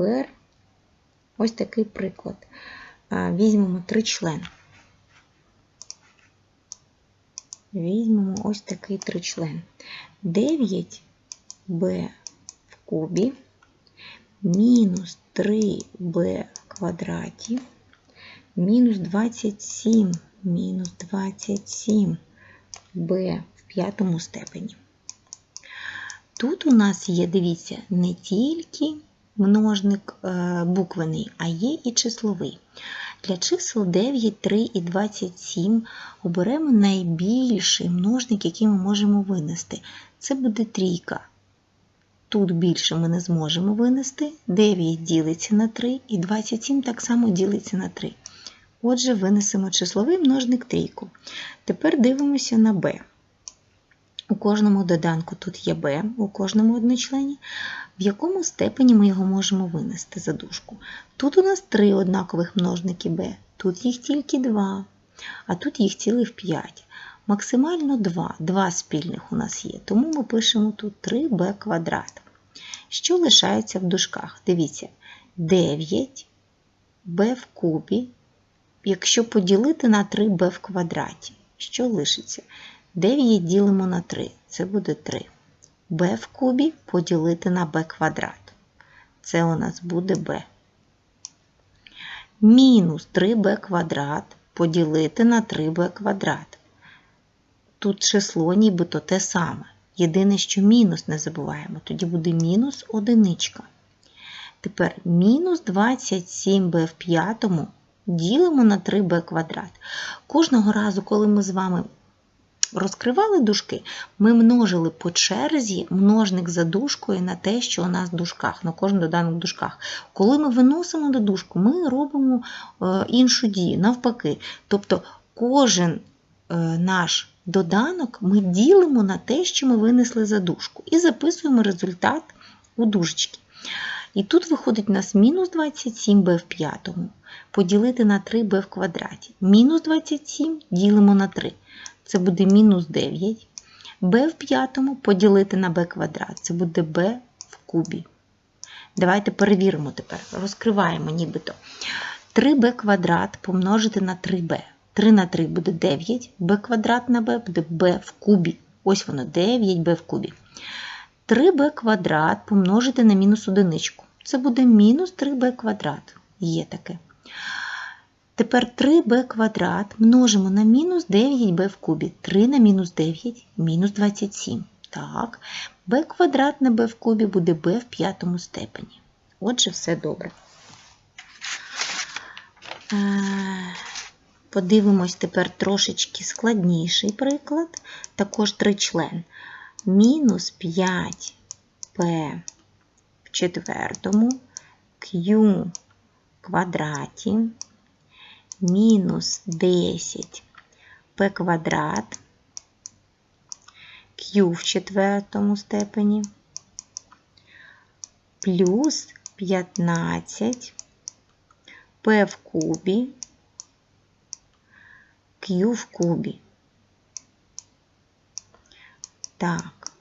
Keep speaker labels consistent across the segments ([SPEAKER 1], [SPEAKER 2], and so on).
[SPEAKER 1] тепер ось такий приклад. Візьмемо тричлен. Візьмемо ось такий тричлен. 9b в кубі мінус 3b в квадраті мінус 27 мінус 27 b в п'ятому степені. Тут у нас є, дивіться, не тільки множник е, буквений, а є і числовий. Для чисел 9, 3 і 27 оберемо найбільший множник, який ми можемо винести. Це буде трійка. Тут більше ми не зможемо винести. 9 ділиться на 3 і 27 так само ділиться на 3. Отже, винесемо числовий множник трійку. Тепер дивимося на b. У кожному доданку тут є b, у кожному одночлені. В якому степені ми його можемо винести за дужку? Тут у нас три однакових множники b, тут їх тільки два, а тут їх цілих 5. Максимально 2. Два спільних у нас є, тому ми пишемо тут 3b квадрат. Що лишається в дужках? Дивіться, 9 b в кубі, якщо поділити на 3b в квадраті, що лишиться? 9 ділимо на 3, це буде 3. b в кубі поділити на b квадрат. Це у нас буде b. Мінус 3b квадрат поділити на 3b квадрат. Тут число нібито те саме. Єдине, що мінус не забуваємо, тоді буде мінус одиничка. Тепер мінус 27b в п'ятому ділимо на 3b квадрат. Кожного разу, коли ми з вами розкривали дужки, ми множили по черзі множник за дужкою на те, що у нас в дужках, на кожен доданок в дужках. Коли ми виносимо до дужку, ми робимо е, іншу дію, навпаки. Тобто кожен е, наш доданок ми ділимо на те, що ми винесли за дужку, і записуємо результат у дужечки. І тут виходить у нас мінус 27b в п'ятому поділити на 3b в квадраті. Мінус 27 ділимо на 3. Це буде мінус 9. b в п'ятому поділити на b квадрат. Це буде b в кубі. Давайте перевіримо тепер. Розкриваємо нібито. 3b квадрат помножити на 3b. 3 на 3 буде 9, b квадрат на b буде b в кубі. Ось воно 9b в кубі. 3b квадрат помножити на мінус одиничку. Це буде мінус 3b квадрат. Є таке. Тепер 3b квадрат множимо на мінус 9b в кубі. 3 на мінус 9 мінус 27. Так, b квадрат на b в кубі буде b в п'ятому степені. Отже, все добре. Подивимось тепер трошечки складніший приклад. Також тричлен. Мінус 5p в четвертому q квадраті мінус 10 p квадрат q в четвертому степені плюс 15 p в кубі q в кубі. Так,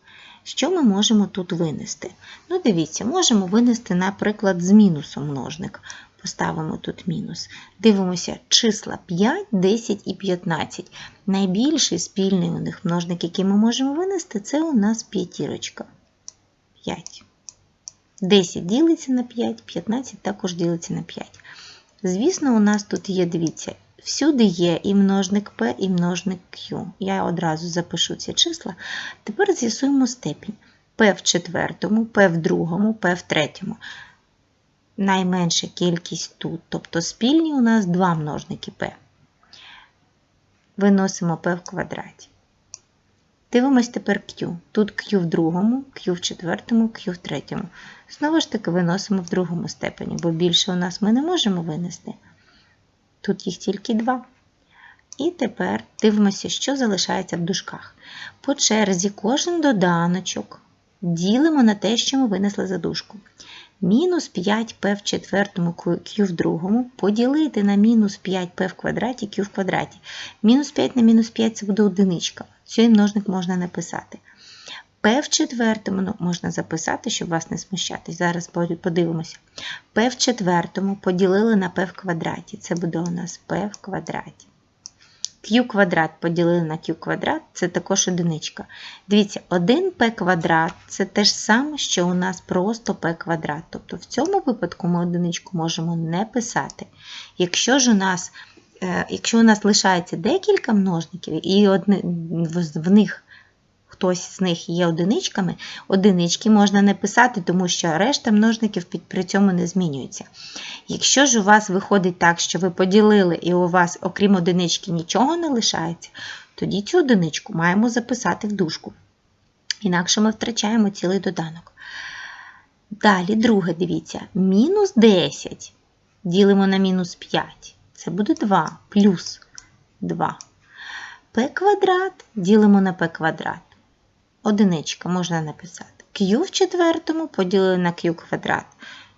[SPEAKER 1] що ми можемо тут винести? Ну, дивіться, можемо винести, наприклад, з мінусом множник. Поставимо тут мінус. Дивимося числа 5, 10 і 15. Найбільший спільний у них множник, який ми можемо винести, це у нас п'ятірочка. 5. 10 ділиться на 5, 15 також ділиться на 5. Звісно, у нас тут є, дивіться, всюди є і множник P, і множник Q. Я одразу запишу ці числа. Тепер з'ясуємо степінь. P в четвертому, P в другому, P в третьому найменша кількість тут, тобто спільні у нас два множники p. Виносимо p в квадраті. Дивимось тепер Q. Тут Q в другому, Q в четвертому, Q в третьому. Знову ж таки, виносимо в другому степені, бо більше у нас ми не можемо винести. Тут їх тільки два. І тепер дивимося, що залишається в дужках. По черзі кожен доданочок ділимо на те, що ми винесли за дужку мінус 5p в четвертому q в другому поділити на мінус 5p в квадраті q в квадраті. Мінус 5 на мінус 5 це буде одиничка. Цей множник можна написати. P в четвертому, ну, можна записати, щоб вас не смущати. Зараз подивимося. P в четвертому поділили на P в квадраті. Це буде у нас P в квадраті. Q квадрат поділили на Q квадрат, це також одиничка. Дивіться, 1P квадрат це те ж саме, що у нас просто P квадрат. Тобто в цьому випадку ми одиничку можемо не писати. Якщо ж у нас е, якщо у нас лишається декілька множників, і в них хтось з них є одиничками, одинички можна не писати, тому що решта множників при цьому не змінюється. Якщо ж у вас виходить так, що ви поділили і у вас, окрім одинички, нічого не лишається, тоді цю одиничку маємо записати в дужку. Інакше ми втрачаємо цілий доданок. Далі, друге, дивіться, мінус 10 ділимо на мінус 5. Це буде 2 плюс 2. П квадрат ділимо на П квадрат одиничка можна написати. Q в четвертому поділили на Q квадрат.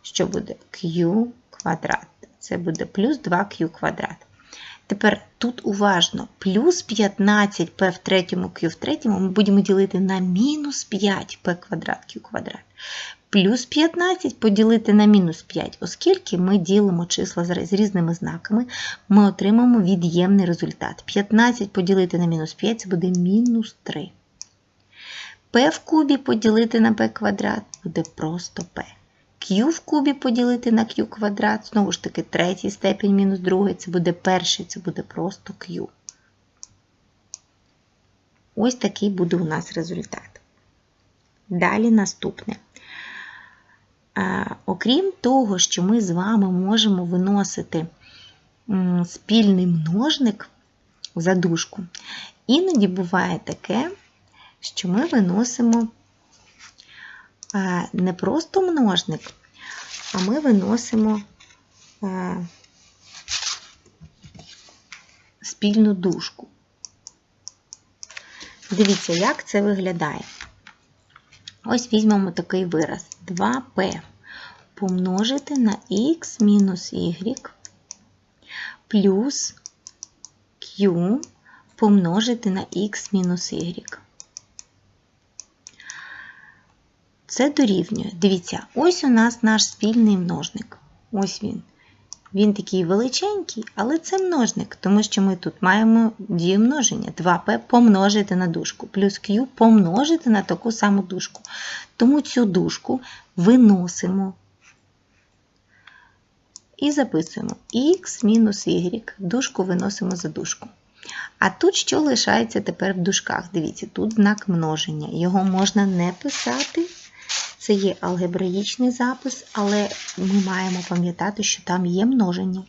[SPEAKER 1] Що буде Q квадрат? Це буде плюс 2Q квадрат. Тепер тут уважно, плюс 15p в третьому Q в третьому ми будемо ділити на мінус 5p квадрат Q квадрат. Плюс 15 поділити на мінус 5, оскільки ми ділимо числа з різними знаками, ми отримаємо від'ємний результат. 15 поділити на мінус 5 це буде мінус 3 p в кубі поділити на p квадрат буде просто p. Q в кубі поділити на q квадрат, знову ж таки, третій степінь мінус другий, це буде перший, це буде просто Q. Ось такий буде у нас результат. Далі наступне. Окрім того, що ми з вами можемо виносити спільний множник за дужку, іноді буває таке, що ми виносимо не просто множник, а ми виносимо спільну дужку. Дивіться, як це виглядає. Ось візьмемо такий вираз 2p помножити на x мінус y плюс q помножити на x мінус y. Це дорівнює. Дивіться, ось у нас наш спільний множник. Ось він. Він такий величенький, але це множник, тому що ми тут маємо дію множення. 2p помножити на дужку, плюс q помножити на таку саму дужку. Тому цю дужку виносимо і записуємо x мінус y, дужку виносимо за дужку. А тут що лишається тепер в дужках? Дивіться, тут знак множення. Його можна не писати. Це є алгебраїчний запис, але ми маємо пам'ятати, що там є множення.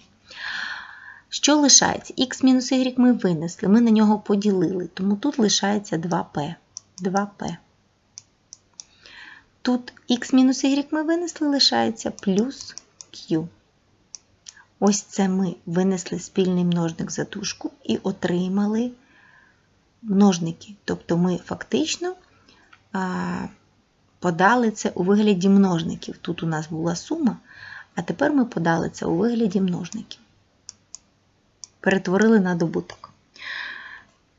[SPEAKER 1] Що лишається? Х-y ми винесли, ми на нього поділили, тому тут лишається 2p. 2p. Тут х-y ми винесли, лишається плюс q. Ось це ми винесли спільний множник за дужку і отримали множники. Тобто ми фактично подали це у вигляді множників. Тут у нас була сума, а тепер ми подали це у вигляді множників. Перетворили на добуток.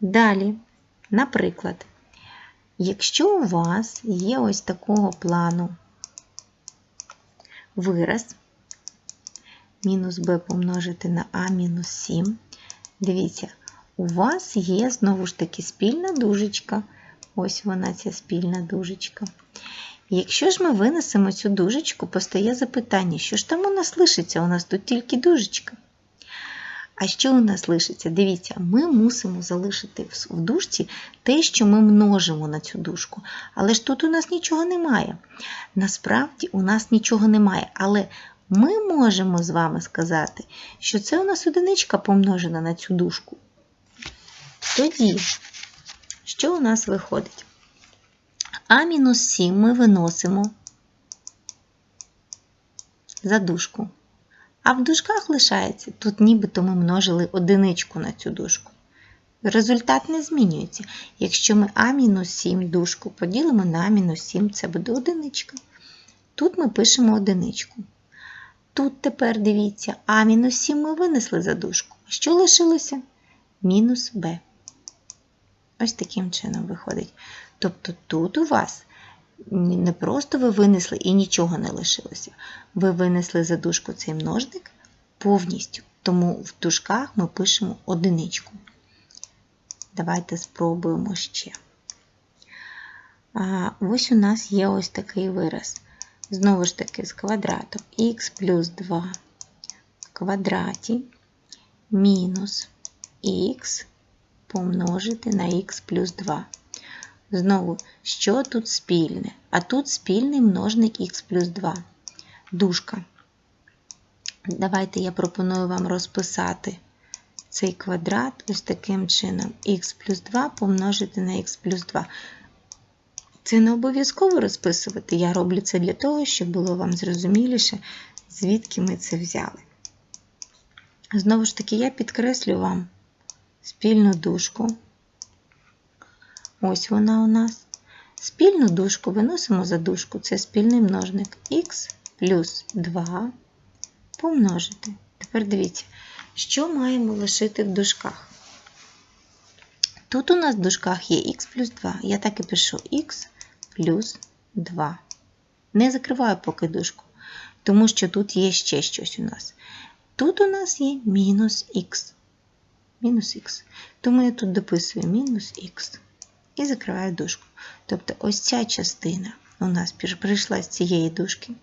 [SPEAKER 1] Далі, наприклад, якщо у вас є ось такого плану вираз, мінус b помножити на а мінус 7, дивіться, у вас є знову ж таки спільна дужечка. Ось вона, ця спільна дужечка. Якщо ж ми винесемо цю дужечку, постає запитання, що ж там у нас лишиться? У нас тут тільки дужечка. А що у нас лишиться? Дивіться, ми мусимо залишити в дужці те, що ми множимо на цю дужку. Але ж тут у нас нічого немає. Насправді у нас нічого немає. Але ми можемо з вами сказати, що це у нас одиничка помножена на цю дужку. Тоді, що у нас виходить? А мінус 7 ми виносимо за дужку. А в дужках лишається, тут нібито ми множили одиничку на цю дужку. Результат не змінюється. Якщо ми А-7 дужку поділимо на А-7, це буде одиничка. Тут ми пишемо одиничку. Тут тепер дивіться, А-7 ми винесли за дужку. Що лишилося? Мінус Б. Ось таким чином виходить. Тобто тут у вас не просто ви винесли і нічого не лишилося. Ви винесли за дужку цей множник повністю. Тому в дужках ми пишемо одиничку. Давайте спробуємо ще. А, Ось у нас є ось такий вираз. Знову ж таки, з квадратом х плюс 2 в квадраті мінус х помножити на х плюс 2. Знову, що тут спільне? А тут спільний множник х плюс 2. Дужка. Давайте я пропоную вам розписати цей квадрат ось таким чином. х плюс 2 помножити на х плюс 2. Це не обов'язково розписувати. Я роблю це для того, щоб було вам зрозуміліше, звідки ми це взяли. Знову ж таки, я підкреслю вам спільну дужку. Ось вона у нас. Спільну дужку виносимо за дужку. Це спільний множник х плюс 2 помножити. Тепер дивіться, що маємо лишити в дужках. Тут у нас в дужках є х плюс 2. Я так і пишу х плюс 2. Не закриваю поки дужку, тому що тут є ще щось у нас. Тут у нас є мінус х. Мінус х. Тому я тут дописую мінус х і закриваю дужку. Тобто ось ця частина у нас прийшла з цієї дужки.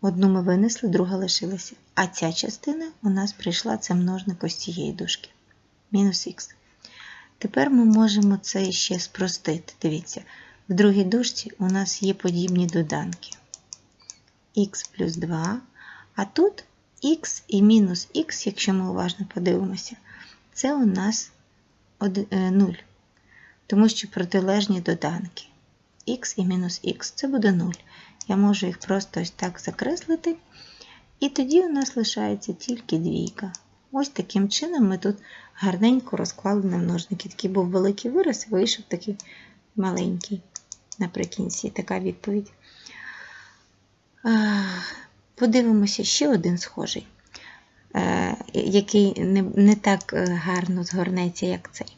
[SPEAKER 1] Одну ми винесли, друга лишилася. А ця частина у нас прийшла це множник ось цієї дужки. Мінус х. Тепер ми можемо це ще спростити. Дивіться, в другій дужці у нас є подібні доданки. х плюс 2, а тут х і мінус х, якщо ми уважно подивимося, це у нас 0. Тому що протилежні доданки. х і мінус х це буде 0. Я можу їх просто ось так закреслити. І тоді у нас лишається тільки двійка. Ось таким чином ми тут гарненько розклали на множники. Такий був великий вираз, вийшов такий маленький наприкінці така відповідь. Подивимося ще один схожий, е, який не так е, гарно згорнеться, як цей.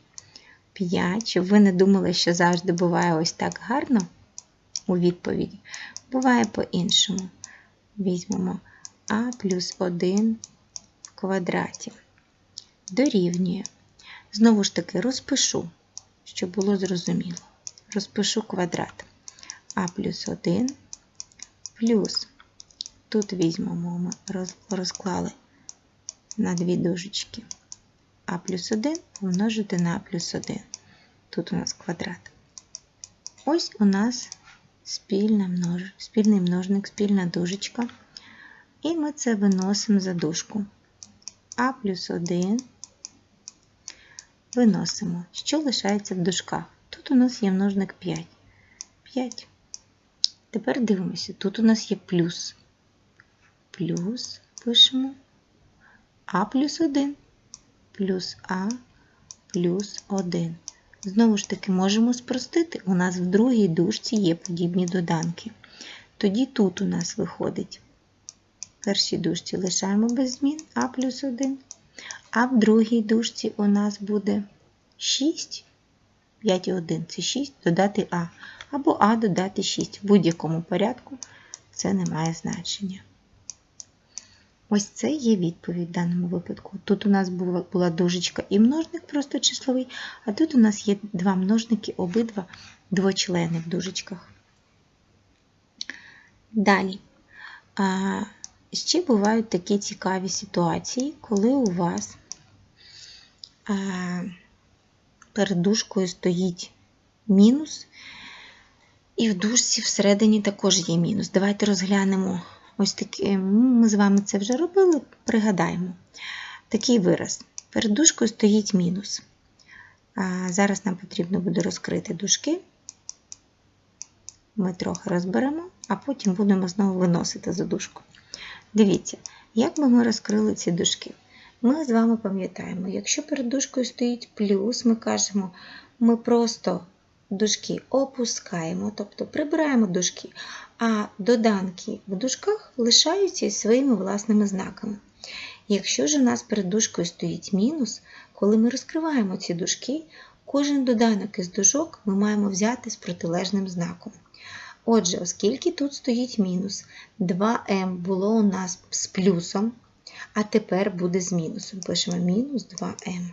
[SPEAKER 1] 5. Щоб ви не думали, що завжди буває ось так гарно у відповіді. Буває по-іншому. Візьмемо а плюс 1 в квадраті. Дорівнює. Знову ж таки, розпишу, щоб було зрозуміло. Розпишу квадрат. А плюс 1 плюс. Тут візьмемо, ми розклали на дві дужечки. А плюс 1 помножити на плюс 1. Тут у нас квадрат. Ось у нас спільна множ... спільний множник, спільна дужечка. І ми це виносимо за дужку. А плюс 1 виносимо. Що лишається в дужках? Тут у нас є множник 5. 5. Тепер дивимося, тут у нас є плюс. Плюс пишемо А плюс 1 плюс А плюс 1. Знову ж таки, можемо спростити, у нас в другій дужці є подібні доданки. Тоді тут у нас виходить. В першій дужці лишаємо без змін А плюс 1. А в другій дужці у нас буде 6, 5 і 1 це 6 додати А. Або А додати 6. В будь-якому порядку це не має значення. Ось це є відповідь в даному випадку. Тут у нас була, дужечка і множник, просто числовий, а тут у нас є два множники, обидва двочлени в дужечках. Далі. Ще бувають такі цікаві ситуації, коли у вас перед дужкою стоїть мінус, і в дужці всередині також є мінус. Давайте розглянемо Ось такі, ми з вами це вже робили, пригадаємо. Такий вираз. Перед дужкою стоїть мінус. А Зараз нам потрібно буде розкрити дужки. Ми трохи розберемо, а потім будемо знову виносити за дужку. Дивіться, як би ми розкрили ці дужки. Ми з вами пам'ятаємо, якщо перед дужкою стоїть плюс, ми кажемо, ми просто дужки опускаємо, тобто прибираємо дужки, а доданки в дужках лишаються своїми власними знаками. Якщо ж у нас перед дужкою стоїть мінус, коли ми розкриваємо ці дужки, Кожен доданок із дужок ми маємо взяти з протилежним знаком. Отже, оскільки тут стоїть мінус, 2m було у нас з плюсом, а тепер буде з мінусом. Пишемо мінус 2m.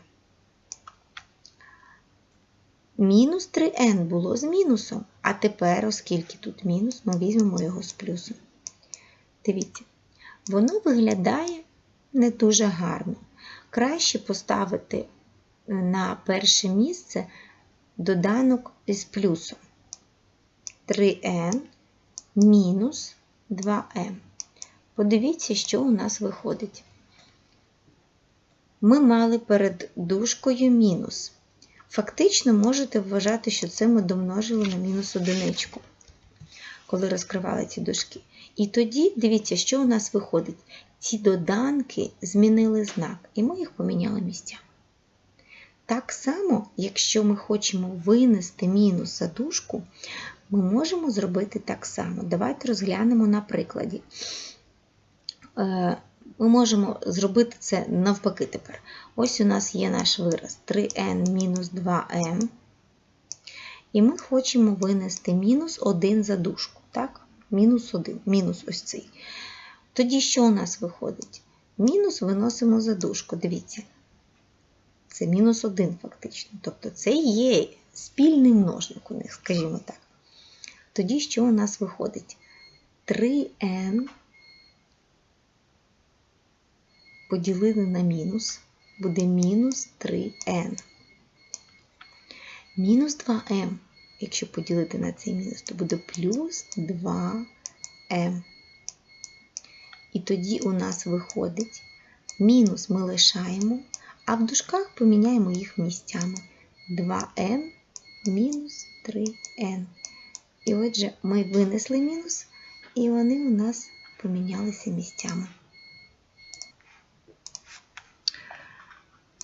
[SPEAKER 1] Мінус 3n було з мінусом, а тепер, оскільки тут мінус, ми візьмемо його з плюсом. Дивіться, воно виглядає не дуже гарно. Краще поставити на перше місце доданок із плюсом. 3n мінус 2m. Подивіться, що у нас виходить. Ми мали перед дужкою мінус. Фактично можете вважати, що це ми домножили на мінус одиничку, коли розкривали ці дужки. І тоді, дивіться, що у нас виходить. Ці доданки змінили знак, і ми їх поміняли місцями. Так само, якщо ми хочемо винести мінус за ми можемо зробити так само. Давайте розглянемо на прикладі. Ми можемо зробити це навпаки тепер. Ось у нас є наш вираз 3n мінус 2m. І ми хочемо винести мінус 1 за дужку. Так? Мінус 1, мінус ось цей. Тоді що у нас виходить? Мінус виносимо за дужку. Дивіться. Це мінус 1 фактично. Тобто це є спільний множник у них, скажімо так. Тоді що у нас виходить? 3n поділили на мінус, буде мінус 3n. Мінус 2m, якщо поділити на цей мінус, то буде плюс 2m. І тоді у нас виходить мінус ми лишаємо, а в дужках поміняємо їх місцями. 2n мінус 3n. І отже, ми винесли мінус, і вони у нас помінялися місцями.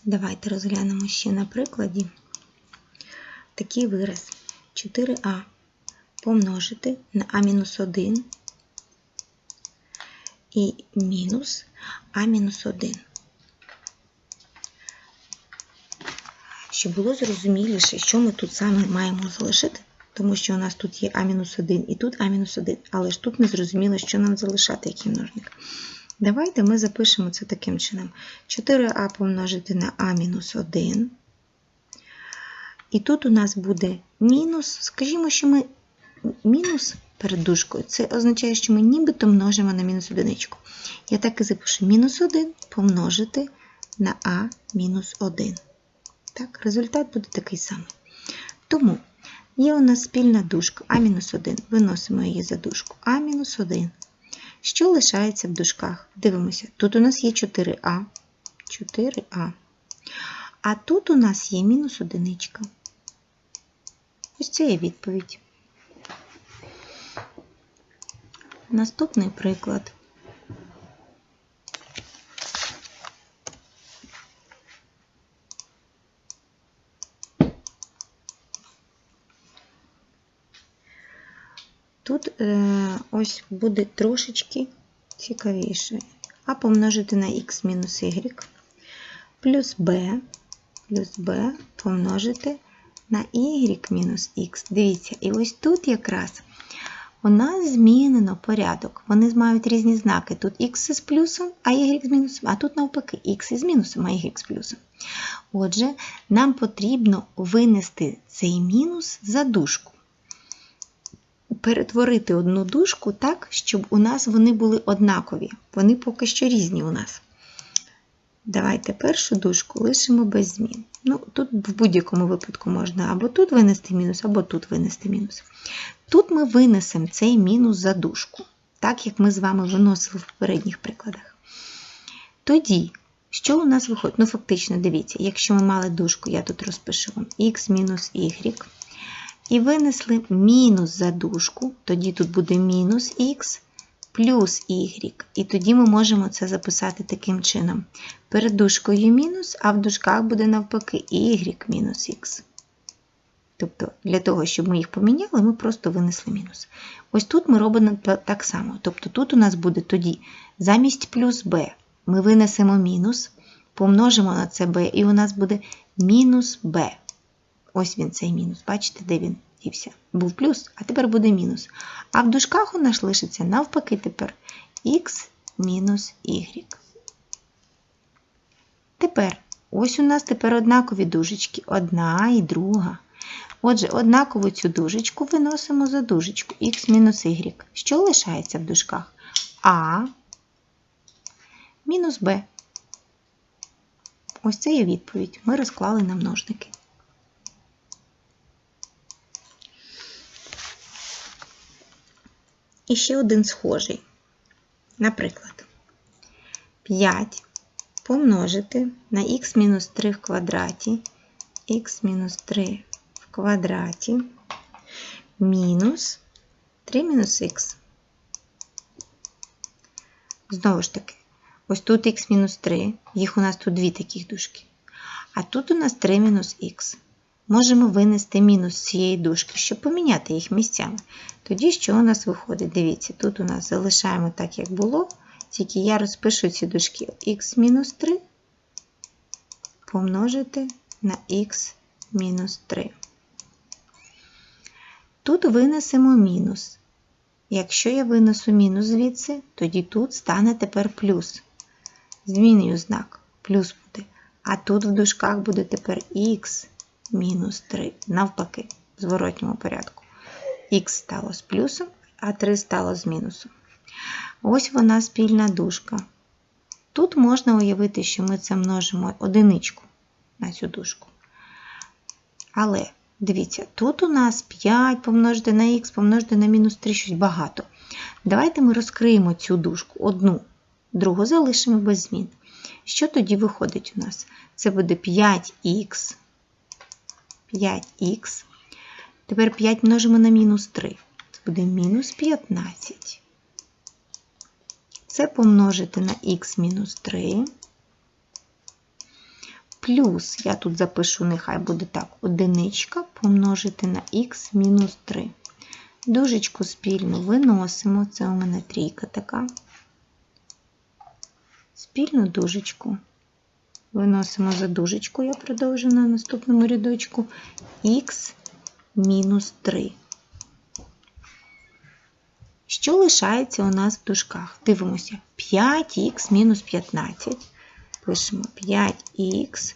[SPEAKER 1] Давайте розглянемо ще на прикладі такий вираз 4а помножити на а-1 і мінус а-1. Щоб було зрозуміліше, що ми тут саме маємо залишити, тому що у нас тут є а-1 і тут а-1, але ж тут не зрозуміло, що нам залишати, який множник. Давайте ми запишемо це таким чином. 4а помножити на а-1. І тут у нас буде мінус, скажімо, що ми мінус перед дужкою, це означає, що ми нібито множимо на мінус одиничку. Я так і запишу мінус 1 помножити на а мінус 1. Так, результат буде такий самий. Тому є у нас спільна дужка А-1, виносимо її за дужку А-1. Що лишається в дужках? Дивимося, тут у нас є 4а. 4а. А тут у нас є мінус одиничка. Ось це є відповідь. Наступний приклад. Тут е, ось буде трошечки цікавіше. А помножити на х мінус y плюс b плюс b помножити на y мінус х. Дивіться, і ось тут якраз у нас змінено порядок. Вони мають різні знаки. Тут х з плюсом, а y з мінусом, а тут навпаки х із мінусом, а y з плюсом. Отже, нам потрібно винести цей мінус за дужку перетворити одну дужку так, щоб у нас вони були однакові. Вони поки що різні у нас. Давайте першу дужку лишимо без змін. Ну, Тут в будь-якому випадку можна або тут винести мінус, або тут винести мінус. Тут ми винесемо цей мінус за дужку, так як ми з вами виносили в попередніх прикладах. Тоді, що у нас виходить? Ну, фактично, дивіться, якщо ми мали дужку, я тут розпишу x мінус y, і винесли мінус за дужку, тоді тут буде мінус х плюс y. І тоді ми можемо це записати таким чином. Перед дужкою мінус, а в дужках буде навпаки y мінус х. Тобто, для того, щоб ми їх поміняли, ми просто винесли мінус. Ось тут ми робимо так само. Тобто тут у нас буде тоді замість плюс b ми винесемо мінус, помножимо на це b, і у нас буде мінус b. Ось він цей мінус. Бачите, де він дівся? Був плюс, а тепер буде мінус. А в дужках у нас лишиться навпаки тепер х мінус y. Тепер, ось у нас тепер однакові дужечки. Одна і друга. Отже, однаково цю дужечку виносимо за дужечку х мінус y. Що лишається в дужках? А мінус b. Ось це є відповідь. Ми розклали на множники. І ще один схожий. Наприклад, 5 помножити на х-3 в квадраті, х-3 в квадраті мінус 3 мінус х. Знову ж таки, ось тут х-3, їх у нас тут дві таких дужки. А тут у нас 3 мінус х. Можемо винести мінус з цієї дужки, щоб поміняти їх місцями. Тоді що у нас виходить? Дивіться, тут у нас залишаємо так, як було, тільки я розпишу ці дужки х-3 помножити на х-3. Тут винесемо мінус. Якщо я винесу мінус звідси, тоді тут стане тепер плюс. Змінюю знак, плюс буде. А тут в дужках буде тепер х мінус 3, навпаки, в зворотньому порядку. Х стало з плюсом, а 3 стало з мінусом. Ось вона спільна дужка. Тут можна уявити, що ми це множимо одиничку на цю дужку. Але, дивіться, тут у нас 5 помножити на х, помножити на мінус 3 щось багато. Давайте ми розкриємо цю дужку одну, другу залишимо без змін. Що тоді виходить у нас? Це буде 5х 5х. Тепер 5 множимо на мінус 3. Це буде мінус 15. Це помножити на х мінус 3. Плюс, я тут запишу, нехай буде так, одиничка помножити на х мінус 3. Дужечку спільну виносимо, це у мене трійка така. Спільну дужечку Виносимо за дужечку, я продовжу на наступному рядочку х мінус 3. Що лишається у нас в дужках? Дивимося 5х мінус 15. Пишемо 5х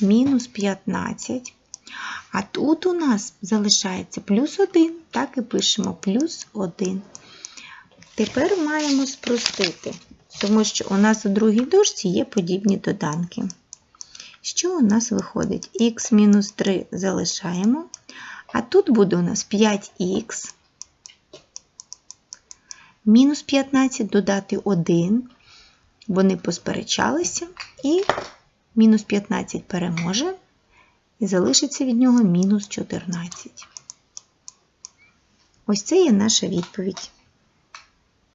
[SPEAKER 1] мінус 15. А тут у нас залишається плюс 1, так і пишемо плюс 1. Тепер маємо спростити, тому що у нас у другій дужці є подібні доданки. Що у нас виходить? х-3 залишаємо, а тут буде у нас 5х. Мінус 15 додати 1, вони посперечалися, і мінус 15 переможе, і залишиться від нього мінус 14. Ось це є наша відповідь.